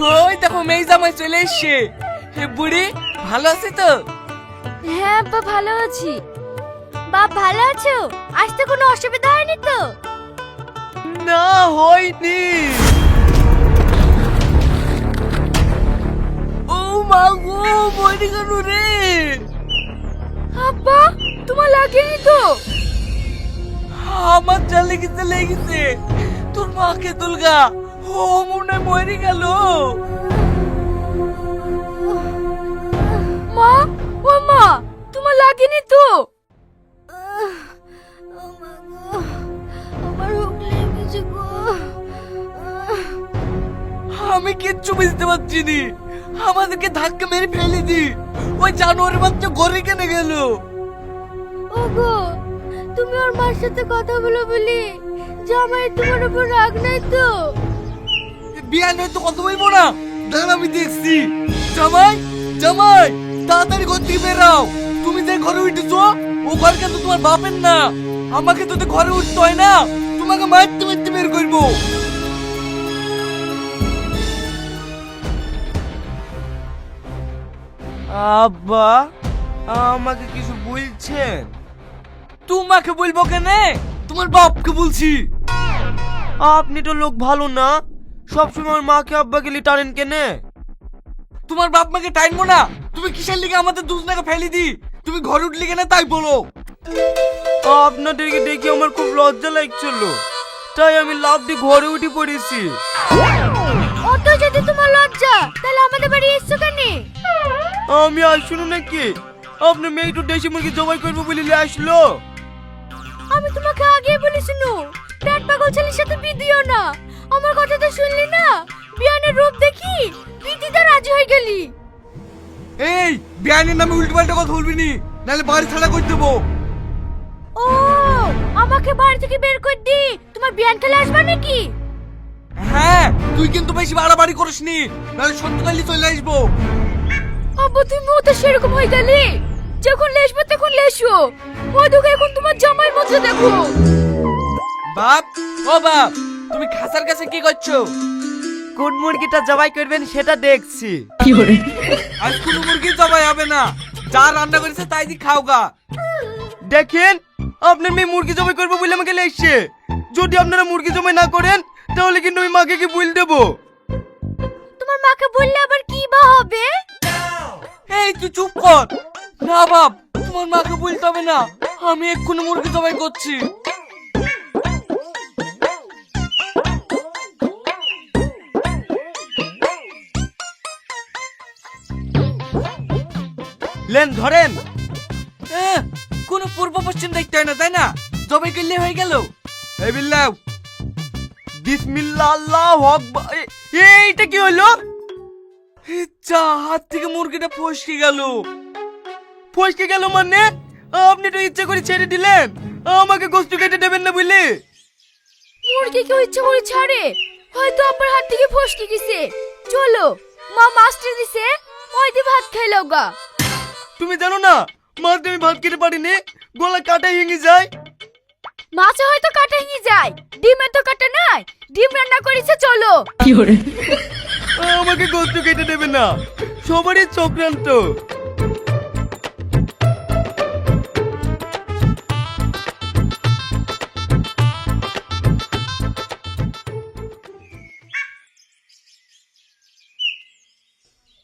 ওই দেখো মেয়ে জামাই চলে এসছে। হে বুড়ি ভালো আছে তো? হ্যাঁ আব্বা ভালো আছি। বাপ ভালো আছো? আসতে কোনো অসুবিধা হয়নি তো? না হয়নি। ও মা গো মরে গেল রে? আব্বা তোমার লাগেনি তো? আমার যা লেগেছে লেগেছে। তোর মাকে দুর্গা ও মনে মরে গেল। মা ও মা তোমার লাগেনি তো? আমি কিচ্ছু বুঝতে পারছি নি আমাদেরকে ধাক্কা মেরে ফেলে দি। ওই জানোয়ারের বাচ্চা ঘরে কেনে গেল? ওগো তুমি ওর মার সাথে কথা বলো বলি। জামাই তোমার উপর রাগ নাই তো? তো কত না? দাঁড়া আমি দেখছি। জামাই জামাই, তাড়াতাড়ি ঘর থেকে বেরাও তুমি যে ঘরে উঠেছো, ও ঘর কিন্তু তোমার বাপের না। আমাকে তো ঘরে উঠতে হয় না, তোমাকে মারতে মারতে বের করব। আব্বা, আমাকে কিছু বলছেন? তোমাকে বলব কেনে? তোমার বাপকে বলছি। আপনি তো লোক ভালো না সবসময় আমার মাকে আব্বাকে লি টানেন কেনে? তোমার বাপ মাকে টাইনবো না? তুমি কিসের লিগে আমাদের দুজনাকে ফেলি দি তুমি ঘর উঠলি কেনা তাই বলো। আপনাদেরকে দেখে আমার খুব লজ্জা লাগছিল। তাই আমি লাভ দিয়ে ঘরে উঠে পড়েছি। অত যদি তোমার লজ্জা তাহলে আমাদের বাড়ি এসছো কেন? আমি আসুন নাকি? আপনার মেয়ে একটু দেশি মুরগি জবাই করব বলে নিয়ে আসলো। আমি তোমাকে আগেই বলেছি নু। পেট পাগল ছেলের সাথে বিয়ে দিও না। আমার কথা তো শুনলি না? বিয়ানের রূপ দেখি বিদিতে রাজি হয়ে গেলি। এই বিয়ানের নামে উল্টো পাল্টা কথা বলবি নি নাহলে বাড়ি ছাড়া করে দেবো। ও আমাকে বাড়ি থেকে বের করে দি। তোমার বিয়ান খেলে আসবে নাকি? হ্যাঁ তুই কিন্তু বেশি বাড়াবাড়ি করিস নি নাহলে সত্যকালি চলে আসব। আব্বু তুমি তো সেরকম হয়ে গেলি। যখন লেসবে তখন লেসো। ওই দেখো এখন তোমার জামাই মতো দেখো। বাপ ও বাপ তুমি খাসার কাছে কি করছ? কোন মুরগিটা জবাই করবেন সেটা দেখছি। আজ কোন মুরগি জবাই হবে না। যা রান্না করেছে তাই দি খাওগা দেখেন আপনার মেয়ে মুরগি জবাই করব বলে আমাকে লেগছে। যদি আপনারা মুরগি জবাই না করেন তাহলে কিন্তু আমি মাকে কি বুল দেবো? তোমার মাকে বললে আবার কি বা হবে? এই তুই চুপ কর। না বাপ তোমার মাকে বলতে হবে না। আমি এক্ষুনি মুরগি জবাই করছি। লেন ধরেন। কোনো পূর্ব পশ্চিম দেখতে হয় না তাই না? জবে করলে হয়ে গেল। বিল্লাহ। বিসমিল্লাহ আল্লাহু এইটা কি হলো? যা হাত থেকে মুরগিটা ফসকে গেল। ফসকে গেল মানে? আপনি তো ইচ্ছা করে ছেড়ে দিলেন। আমাকে গোস্ত কেটে দেবেন না বুঝলি? মুরগি কেউ ইচ্ছে করে ছাড়ে। হয়তো আপনার হাত থেকে ফসকে গেছে। চলো মা মাস্টার দিছে। ওই দিয়ে ভাত খাইলো গা। তুমি জানো না মাছ আমি ভাত খেতে পারিনি গলা কাটা ভেঙে যায়। মাছে হয়তো কাটা হিঙে যায় ডিমে তো কাটা নাই ডিম রান্না করেছে চলো। আমাকে গোস্ত কেটে দেবে না সবারই চক্রান্ত।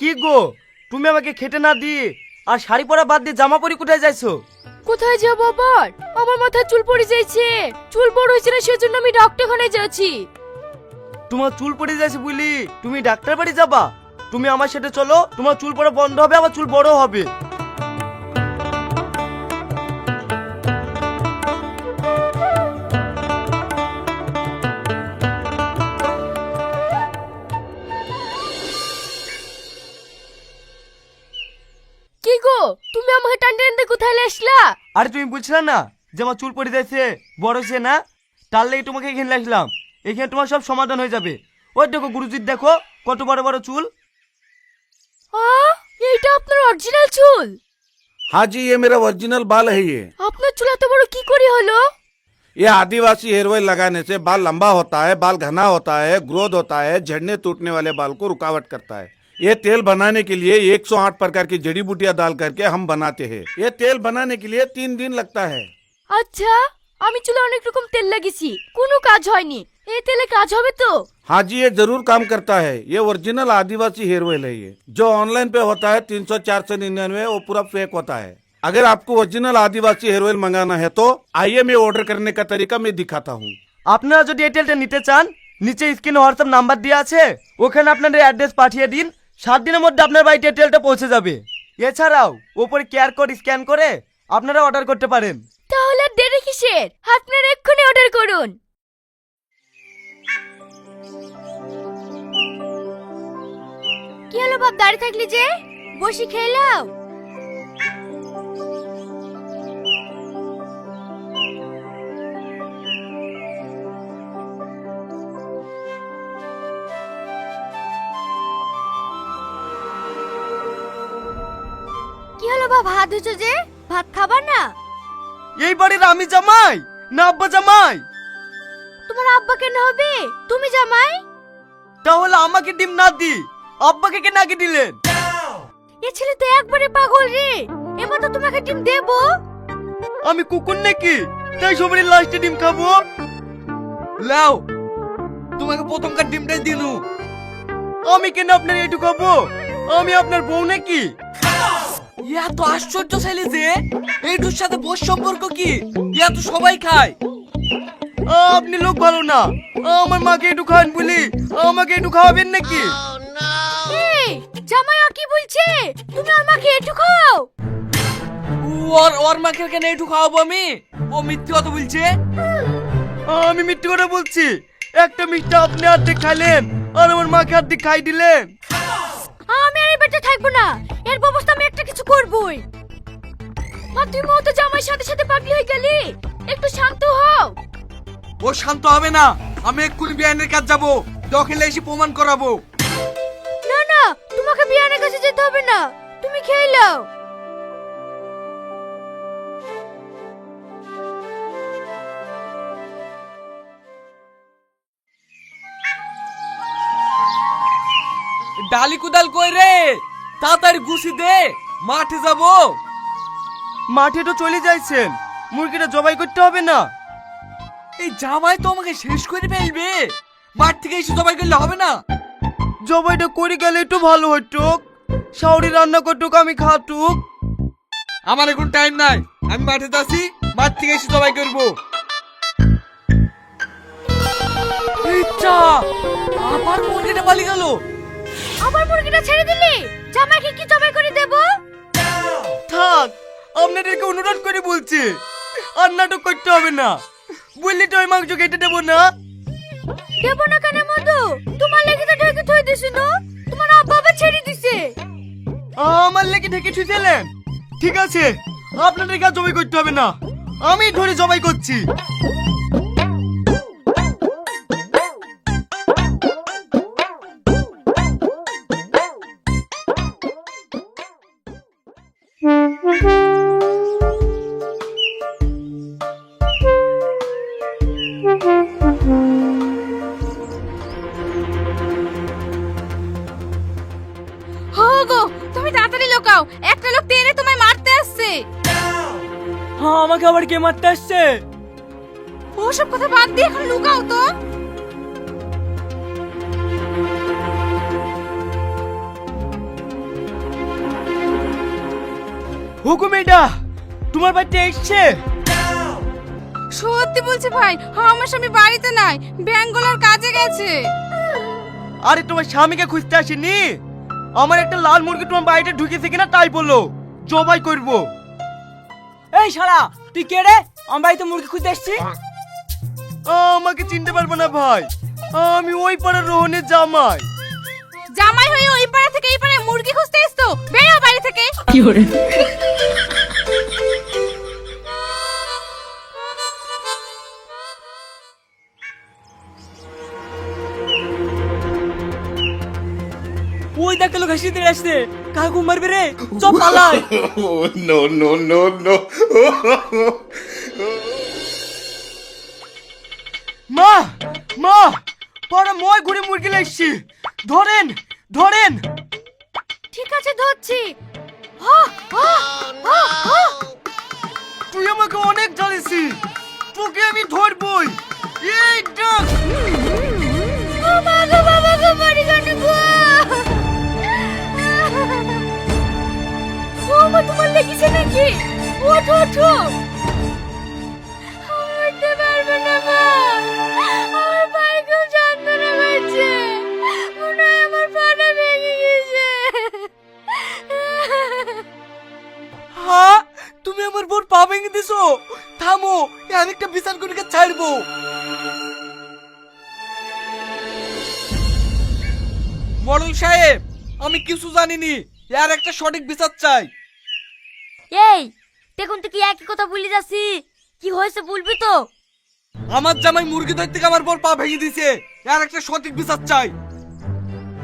কি গো তুমি আমাকে খেতে না দিয়ে আর শাড়ি পরা বাদ দিয়ে জামা পরি কোথায় যাইছো? কোথায় যাও বাবা আমার মাথায় চুল পড়ে যাইছে। চুল বড় হয়েছে না সেজন্য আমি ডাক্তারখানায় যাচ্ছি। তোমার চুল পড়ে যাচ্ছে বুঝলি তুমি ডাক্তার বাড়ি যাবা? তুমি আমার সাথে চলো তোমার চুল পড়া বন্ধ হবে আবার চুল বড় হবে। টানতে টানতে কোথায় আসলা আরে তুমি বুঝছিলে না যে আমার চুল পড়ে যাচ্ছে বড় হচ্ছে না তার লেগে তোমাকে এখানে আসলাম এখানে তোমার সব সমাধান হয়ে যাবে ওই দেখো গুরুজির দেখো কত বড় বড় চুল আ এইটা আপনার অরিজিনাল চুল हाँ जी ये मेरा ओरिजिनल बाल है ये আপনার চুল এত বড় কি করে হলো ये आदिवासी हेयर ऑयल लगाने से बाल लंबा होता है बाल घना होता है ग्रोथ होता है झड़ने टूटने वाले बाल को रुकावट करता है ये तेल बनाने के लिए 108 प्रकार की जड़ी बूटियां डाल करके हम बनाते हैं ये तेल बनाने के लिए तीन दिन लगता है আচ্ছা আমি চুলে অনেক রকম তেল লাগিয়েছি কোনো কাজ হয়নি এই তেলে কাজ হবে তো हाँ जी ये जरूर काम करता है ये ओरिजिनल आदिवासी हेयर ऑयल है ये जो ऑनलाइन पे होता है तीन सौ चार सौ निन्यानवे वो पूरा फेक होता है अगर आपको ओरिजिनल आदिवासी हेयर ऑयल मंगाना है तो आइए मैं ऑर्डर करने का तरीका मैं दिखाता हूँ আপনারা যদি এই তেলটা নিতে চান নিচে স্ক্রিনে হোয়াটসঅ্যাপ নাম্বার দেওয়া আছে ওখানে আপনাদের অ্যাড্রেস পাঠিয়ে দিন সাত দিনের মধ্যে আপনার বাড়িতে তেলটা পৌঁছে যাবে। এছাড়াও, ওপরে কেয়ার কোড স্ক্যান করে আপনারা অর্ডার করতে পারেন। তাহলে দেরি কিসের? আপনারা এক্ষুনি অর্ডার করুন। কি হলো বাপ, দাঁড়িয়ে থাকলি যে? বসে খেয়ে বাপ যে? ভাত খাবার না? এই বাড়ির আমি জামাই না আব্বা জামাই। তোমার আব্বা কেন হবে? তুমি জামাই? তাহলে আমাকে ডিম না দি আব্বাকে দিলেন? এ ছেলে তো একবারে পাগল রে। এবার তো তোমাকে ডিম দেবো। আমি কুকুর নাকি? তাই সবারই লাস্টে ডিম খাব। লাও তোমাকে প্রথমকার ডিমটাই দিলু আমি কেন আপনার এটু খাব? আমি আপনার বউ নাকি? ইয়া তো আশ্চর্য ছেলে যে। এইটুর সাথে বোস সম্পর্ক কি? ইয়া তো সবাই খায়। আপনি লোক ভালো না। আমার মাকে একটু খান বলি। আমাকে একটু খাওয়াবেন নাকি? এই জামাই কি বলছে? তুমি আমাকে একটু খাও ওর ওর মাকে কেন একটু খাওয়াবো আমি? ও মিথ্যে কথা বলছে? আমি মিথ্যে কথা বলছি। একটা মিষ্টি আপনি অর্ধেক খাইলেন আর আমার মাকে অর্ধেক খাই দিলেন। আমি আর এই থাকব না। এর ব্যবস্থা আমি একটা কিছু করবই। আর তুই মতো জামাই সাথে সাথে পাগলি হয়ে গেলি? একটু শান্ত হও। ও শান্ত হবে না। আমি এক্ষুনি বিয়ানের কাজ যাব। দখলে এসে প্রমাণ করাবো। না না তোমাকে বিয়ানের কাছে যেতে হবে না। তুমি খেয়ে নাও। ডালি কুদাল কই রে? তাড়াতাড়ি গুছি দে মাঠে যাব। মাঠে তো চলে যাইছেন মুরগিটা জবাই করতে হবে না। এই জামাই তো আমাকে শেষ করে ফেলবে মাঠ থেকে এসে জবাই করলে হবে না। জবাইটা করে গেলে একটু ভালো হতো শাওরি রান্না করতুক আমি খাতুক আমার এখন টাইম নাই আমি মাঠে যাচ্ছি মাঠ থেকে এসে জবাই করব। আবার মুরগিটা পালিয়ে গেল। আবার মুরগিটা ছেড়ে দিলি? জামাইকে কি জবাই করে দেবো? থাক আপনাদেরকে অনুরোধ করে বলছি আর নাটক করতে হবে না। বললি তো ওই মাংস কেটে দেবো না? দেবো না কেন মধু? তোমার লেগে তো ঢেকে থই দিছি না। তোমার আব্বা আবার ছেড়ে দিছে। আমার লেগে ঢেকে ছুঁচেলেন ঠিক আছে আপনাদেরকে আর জবাই করতে হবে না। আমি ধরে জবাই করছি। আমাকে আবার কে মারতে আসছে? ওসব কথা বাদ দিয়ে এখন লুকাও তো। হুকুম এটা তোমার বাড়িতে এসছে? সত্যি বলছি ভাই আমার স্বামী বাড়িতে নাই ব্যাঙ্গালোর কাজে গেছে। আরে তোমার স্বামীকে খুঁজতে আসেনি? আমার একটা লাল মুরগি তোমার বাড়িতে ঢুকেছে কিনা তাই বলল। জবাই করব। এই শালা তুই কে রে? আমার বাড়িতে মুরগি খুঁজতে আসছি আমাকে চিনতে পারব না ভাই। আমি ওই পাড়ার রোহনের জামাই। জামাই হয়ে ওই পাড়া থেকে এই পাড়ায় মুরগি খুঁজতে এসছো? বেরো বাড়ি থেকে। কি দেখতে প্রকাশ দিতে আসছে। কাকু রে? চ নো নো নো নো মা মা পরে ময় ঘুরে মুরগি লাগছি ধরেন ধরেন। ঠিক আছে ধরছি। তুই আমাকে অনেক জ্বালিসি তোকে আমি ধরবই। এই ও তোমার লেগেছে নাকি? ওঠো ওঠো। হয় তুমি আমার বোন পা ভেঙে দিছো? থামো, এ আরেকটা বিচার করে ছাড়বো। মডেল সাহেব, আমি কিছু জানিনি। এর একটা সঠিক বিচার চাই। এই দেখুন তো কি একই কথা বলি যাচ্ছি। কি হয়েছে বলবি তো? আমার জামাই মুরগি ধরতে গিয়ে আমার বর পা ভেঙে দিছে এর একটা সঠিক বিচার চাই।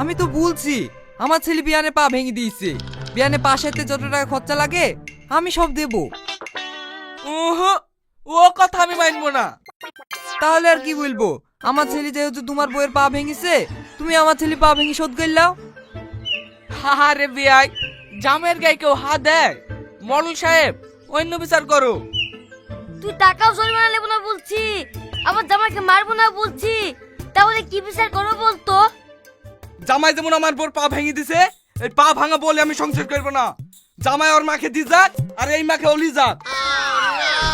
আমি তো বলছি আমার ছেলে বিয়ানে পা ভেঙে দিয়েছে। বিয়ানে পা সাইতে যত টাকা খরচা লাগে আমি সব দেব। ওহো ও কথা আমি মানবো না। তাহলে আর কি বলব? আমার ছেলে যেহেতু তোমার বইয়ের পা ভেঙেছে তুমি আমার ছেলে পা ভেঙে শোধ করলাও আরে বিয়াই জামের গায়ে কেউ হাত দেয়? মডেল সাহেব অন্য বিচার করো। তুই টাকাও জরিমানা নেব না বলছি আমার জামাইকে মারবো না বলছি তাহলে কি বিচার করব বলতো? জামাই যেমন আমার বোর পা ভেঙে দিছে এই পা ভাঙা বলে আমি সংসার করব না। জামাই ওর মাকে দি যাক আর এই মাকে অলি যাক।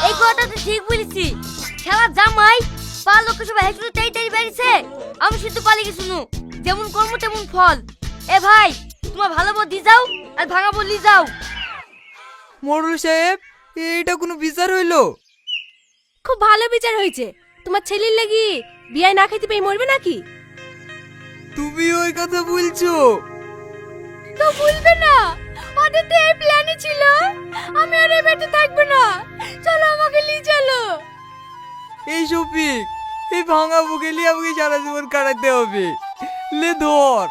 এই কথাটা তুই ঠিক বলেছি। খেলা জামাই পা লোক সবাই হেসে তাই তাই বেরিয়েছে আমি শুধু পালিয়ে শুনু যেমন কর্ম তেমন ফল। এ ভাই তোমার ভালো বউ দি যাও আর ভাঙা বলি যাও। মরুল সাহেব এইটা কোনো বিচার হইল? খুব ভালো বিচার হয়েছে তোমার ছেলের লাগি বিয়ে না খাইতে পেয়ে মরবে নাকি? তুমি ওই কথা বলছো? তো বলবে না। ওদের তো এই প্ল্যানই ছিল। আমি আর এই বেঁচে থাকব না। চলো আমাকে নিয়ে চলো। এই শফিক এই ভাঙা বুকে লিয়ে আমাকে সারা জীবন কাটাতে হবে। লে ধর।